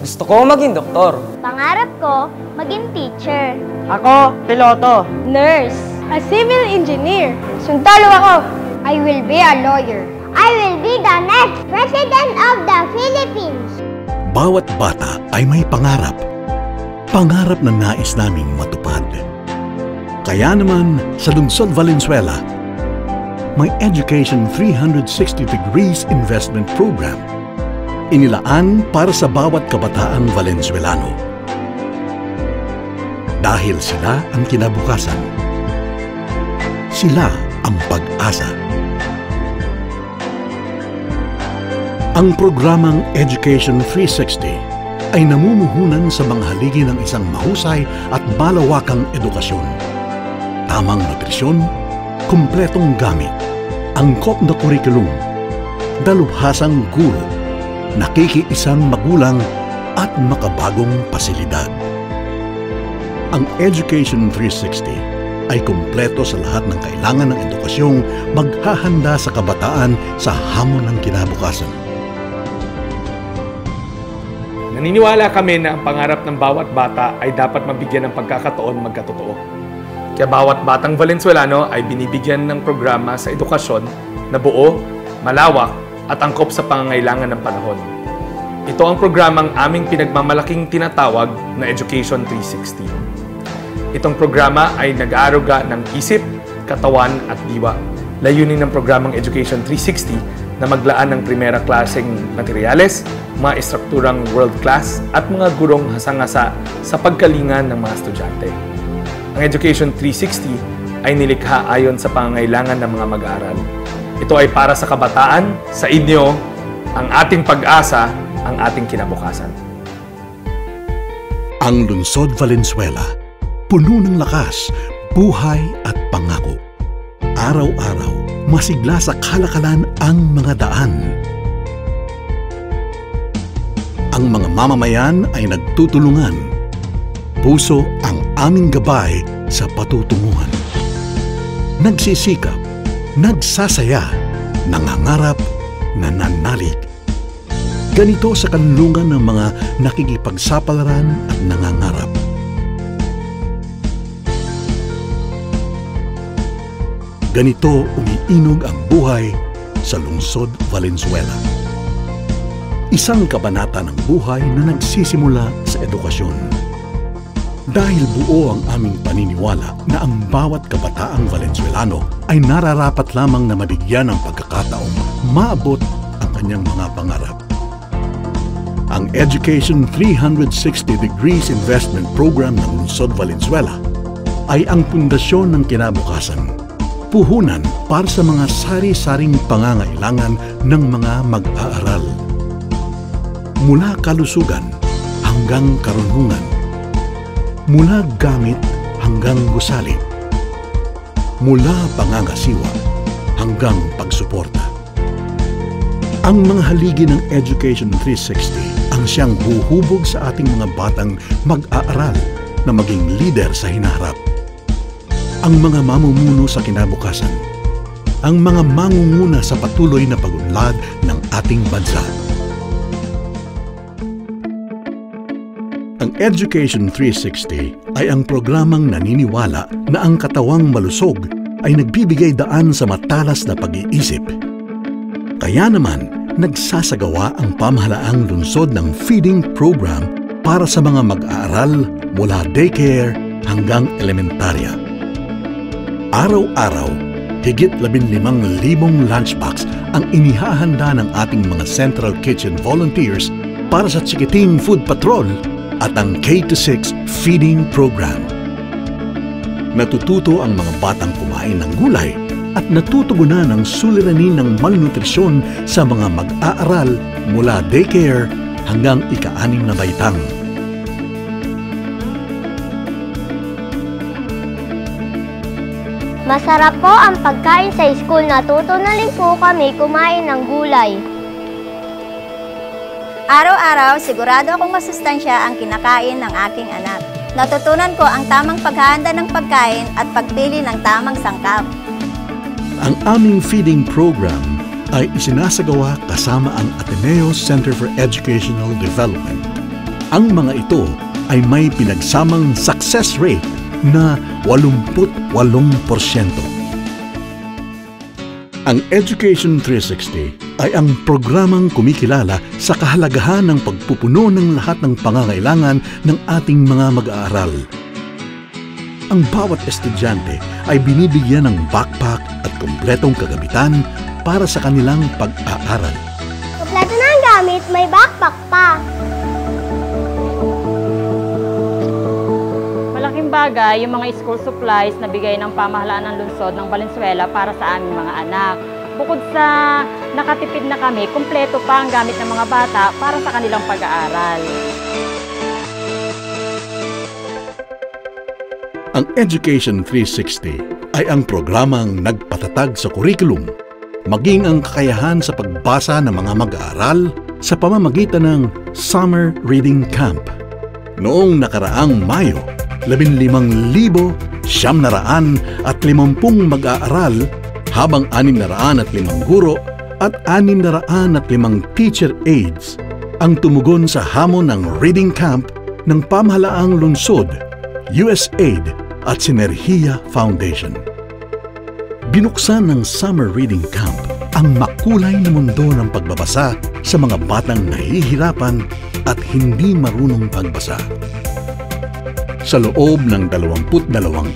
Gusto ko maging doktor. Pangarap ko, maging teacher. Ako, piloto. Nurse. A civil engineer. Sundalo ako. I will be a lawyer. I will be the next President of the Philippines. Bawat bata ay may pangarap. Pangarap na nais naming matupad. Kaya naman sa Lungsod Valenzuela, may Education 360 Degrees Investment Program inilaan para sa bawat kabataang Valenzuelano. Dahil sila ang kinabukasan. Sila ang pag-asa. Ang programang Education 360 ay namumuhunan sa mga haligi ng isang mahusay at malawakang edukasyon. Tamang nutrisyon, kumpletong gamit, angkop na kurikulum, dalubhasang guro, nakikiisang magulang at makabagong pasilidad. Ang Education 360 ay kumpleto sa lahat ng kailangan ng edukasyong maghahanda sa kabataan sa hamon ng kinabukasan. Naniniwala kami na ang pangarap ng bawat bata ay dapat mabigyan ng pagkakataon magkatotoo. Kaya bawat batang Valenzuelano ay binibigyan ng programa sa edukasyon na buo, malawak at angkop sa pangangailangan ng panahon. Ito ang programang aming pinagmamalaking tinatawag na Education 360. Itong programa ay nag-aaruga ng isip, katawan at diwa. Layunin ng programang Education 360 na maglaan ng primera klaseng materyales, mga estrukturang world class at mga gurong hasang-hasa sa pagkalingan ng mga estudyante. Ang Education 360 ay nilikha ayon sa pangangailangan ng mga mag-aaral. Ito ay para sa kabataan, sa inyo, ang ating pag-asa, ang ating kinabukasan. Ang Lungsod Valenzuela, puno ng lakas, buhay at pangako. Araw-araw, masigla sa kalakalan ang mga daan. Ang mga mamamayan ay nagtutulungan. Puso ang aming gabay sa patutunguhan. Nagsisikap, nagsasaya, nangangarap, nananalig. Ganito sa kanlungan ng mga nakikipagsapalaran at nangangarap. Ganito umiinog ang buhay sa lungsod Valenzuela. Isang kabanata ng buhay na nagsisimula sa edukasyon. Dahil buo ang aming paniniwala na ang bawat kabataang Valenzuelano ay nararapat lamang na mabigyan ng pagkakataong maabot ang kanyang mga pangarap. Ang Education 360 Degrees Investment Program ng Lungsod Valenzuela ay ang pundasyon ng kinabukasan puhunan para sa mga sari-saring pangangailangan ng mga mag-aaral. Mula kalusugan hanggang karunungan. Mula gamit hanggang gusali. Mula pangangasiwa hanggang pagsuporta. Ang mga haligi ng Education 360 ang siyang buhubog sa ating mga batang mag-aaral na maging leader sa hinaharap ang mga mamumuno sa kinabukasan, ang mga mangunguna sa patuloy na pagunlad ng ating bansa. Education 360 ay ang programang naniniwala na ang katawang malusog ay nagbibigay daan sa matalas na pag-iisip. Kaya naman, nagsasagawa ang pamahalaang lungsod ng feeding program para sa mga mag-aaral mula daycare hanggang elementarya. Araw-araw, higit 15,000 lunchbox ang inihahanda ng ating mga Central Kitchen volunteers para sa Chikiting Food Patrol at ang K-6 Feeding Program. Natututo ang mga batang kumain ng gulay at natutugunan ang suliranin ng malnutrisyon sa mga mag-aaral mula daycare hanggang ika-anim na baitang. Masarap po ang pagkain sa school. Natuto na rin po kami kumain ng gulay. Araw-araw, sigurado akong masustansya ang kinakain ng aking anak. Natutunan ko ang tamang paghahanda ng pagkain at pagpili ng tamang sangkap. Ang aming feeding program ay isinasagawa kasama ang Ateneo Center for Educational Development. Ang mga ito ay may pinagsamang success rate na 88%. Ang Education 360 ay ang programang kumikilala sa kahalagahan ng pagpupuno ng lahat ng pangangailangan ng ating mga mag-aaral. Ang bawat estudyante ay binibigyan ng backpack at kumpletong kagamitan para sa kanilang pag-aaral. Kompleto na ang gamit, may backpack pa. Bagay yung mga school supplies na bigay ng pamahalaan ng lungsod ng Valenzuela para sa aming mga anak. Bukod sa nakatipid na kami, kumpleto pa ang gamit ng mga bata para sa kanilang pag-aaral. Ang Education 360 ay ang programang nagpatatag sa kurikulum, maging ang kakayahan sa pagbasa ng mga mag-aaral sa pamamagitan ng Summer Reading Camp. Noong nakaraang Mayo, 15,000 siyam na raan at 50 mag-aaral habang 600 at 5 guro at 600 at 5 teacher aides ang tumugon sa hamon ng reading camp ng pamahalaang lungsod, USAID at Sinergia Foundation. Binuksan ng Summer Reading Camp ang makulay na mundo ng pagbabasa sa mga batang nahihirapan at hindi marunong pagbasa. Sa loob ng 22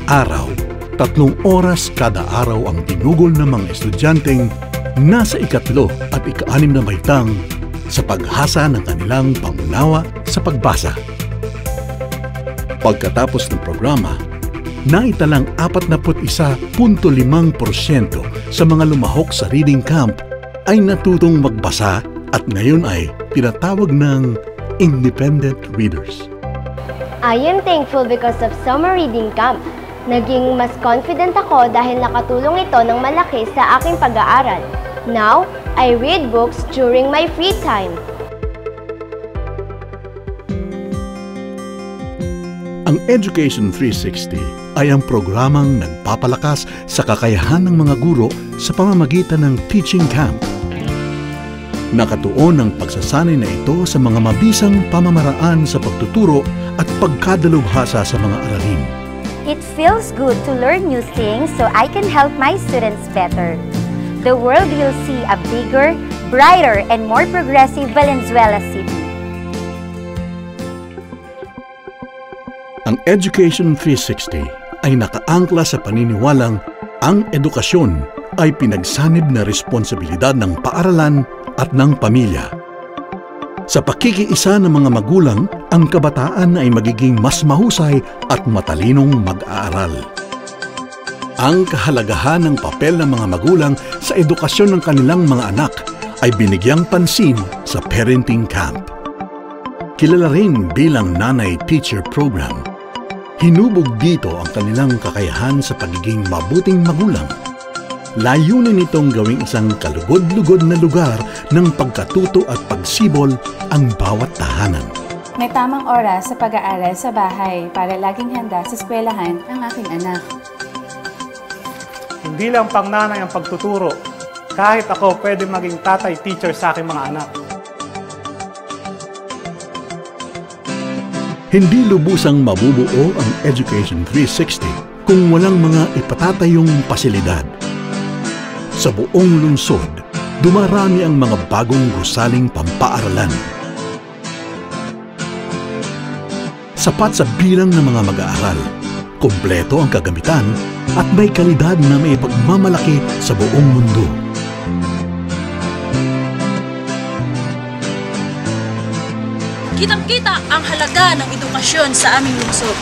araw, tatlong oras kada araw ang tinugol ng mga estudyanteng nasa ikatlo at ikaanim na baitang sa paghasa ng kanilang pangunawa sa pagbasa. Pagkatapos ng programa, naitalang 41.5% sa mga lumahok sa reading camp ay natutong magbasa at ngayon ay tinatawag ng independent readers. I am thankful because of summer reading camp. Naging mas confident ako dahil nakatulong ito ng malaki sa aking pag-aaral. Now, I read books during my free time. Ang Education 360 ay ang programang nagpapalakas sa kakayahan ng mga guro sa pamamagitan ng teaching camp. Nakatuon ang pagsasanay na ito sa mga mabisang pamamaraan sa pagtuturo at pagkadalubhasa sa mga aralin. It feels good to learn new things so I can help my students better. The world will see a bigger, brighter, and more progressive Valenzuela City. Ang Education 360 ay nakaangkla sa paniniwalang ang edukasyon ay pinagsanib na responsibilidad ng paaralan at ng pamilya. Sa pakikiisa ng mga magulang, ang kabataan ay magiging mas mahusay at matalinong mag-aaral. Ang kahalagahan ng papel ng mga magulang sa edukasyon ng kanilang mga anak ay binigyang pansin sa parenting camp. Kilala rin bilang Nanay Teacher Program. Hinubog dito ang kanilang kakayahan sa pagiging mabuting magulang. Layunin nitong gawing isang kalugod-lugod na lugar ng pagkatuto at pagsibol ang bawat tahanan. May tamang oras sa pag-aaral sa bahay para laging handa sa eskwelahan ang aking anak. Hindi lang pang nanay ang pagtuturo. Kahit ako pwede maging tatay teacher sa aking mga anak. Hindi lubusang mabubuo ang Education 360 kung walang mga ipatatayong pasilidad. Sa buong lungsod, dumarami ang mga bagong gusaling pampaaralan. Sapat sa bilang ng mga mag-aaral, kompleto ang kagamitan at may kalidad na may pagmamalaki sa buong mundo. Kitang-kita ang halaga ng edukasyon sa aming lungsod.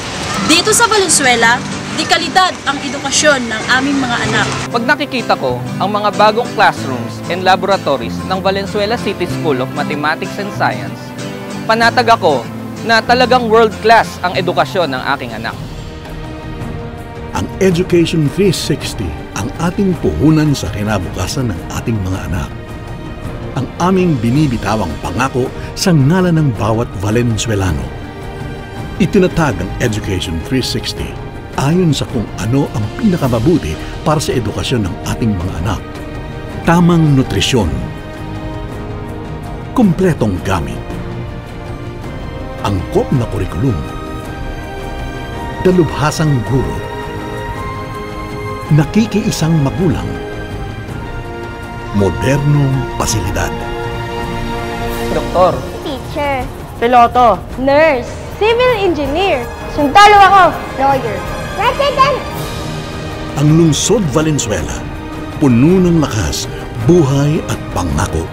Dito sa Valenzuela, di kalidad ang edukasyon ng aming mga anak. Pag nakikita ko ang mga bagong classrooms and laboratories ng Valenzuela City School of Mathematics and Science, panatag ako na talagang world-class ang edukasyon ng aking anak. Ang Education 360 ang ating puhunan sa kinabukasan ng ating mga anak. Ang aming binibitawang pangako sa ngalan ng bawat Valenzuelano. Itinatag ang Education 360 ayon sa kung ano ang pinakamabuti para sa edukasyon ng ating mga anak. Tamang nutrisyon. Kompletong gamit. Angkop na kurikulum. Dalubhasang guro. Nakikiisang magulang. Modernong pasilidad. Doktor, Teacher. Piloto. Nurse. Civil engineer. Sundalo ako. Lawyer. President. Ang lungsod Valenzuela, puno ng lakas, buhay at pangako.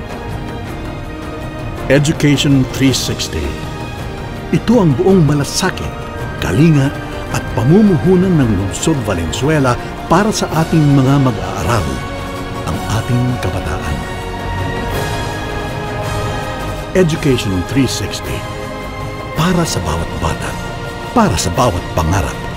Education 360. Ito ang buong malasakit, kalinga at pamumuhunan ng lungsod Valenzuela para sa ating mga mag-aaral, ang ating kabataan. Education 360. Para sa bawat bata, para sa bawat pangarap.